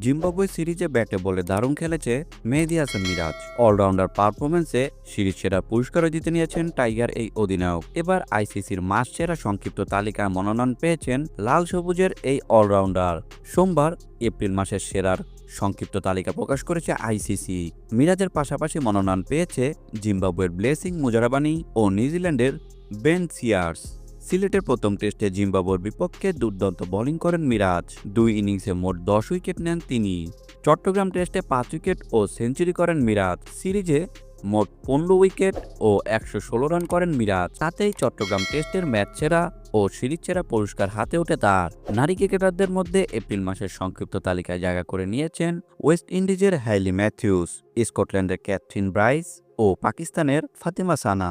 Zimbabwe সিরিজে ব্যাটে বলে দারুণ খেলেছে মেহেদি হাসান মিরাজ। অলরাউন্ডার পারফরমেন্সে সিরিজ সেরা পুরস্কারও জিতে নিয়েছেন টাইগার এই অধিনায়ক। এবার আইসিসির মাস সেরা সংক্ষিপ্ত তালিকায় মনোনয়ন পেয়েছেন লাল সবুজের এই অলরাউন্ডার। সোমবার, এপ্রিল মাসের সেরার সংক্ষিপ্ত তালিকা প্রকাশ করেছে আইসিসি। মিরাজের পাশাপাশি মনোনয়ন পেয়েছে জিম্বাবুয়ের ব্লেসিং মুজারাবানি ও নিউজিল্যান্ডের বেন সিয়ার্স। সিলেটের প্রথম টেস্টে জিম্বাবুয়ের বিপক্ষে দুর্দান্ত বোলিং করেন মিরাজ। দুই ইনিংসে মোট দশ উইকেট নেন তিনি। চট্টগ্রাম টেস্টে পাঁচ উইকেট ও সেঞ্চুরি করেন মিরাজ। সিরিজে মোট পনেরো উইকেট ও একশো ষোলো রান করেন মিরাজ। তাতেই চট্টগ্রাম টেস্টের ম্যাচ সেরা ও সিরিজ সেরা পুরস্কার হাতে ওঠে তার। নারী ক্রিকেটারদের মধ্যে এপ্রিল মাসের সংক্ষিপ্ত তালিকায় জায়গা করে নিয়েছেন ওয়েস্ট ইন্ডিজের হ্যাইলি ম্যাথিউস, স্কটল্যান্ডের ক্যাথরিন ব্রাইস ও পাকিস্তানের ফাতিমা সানা।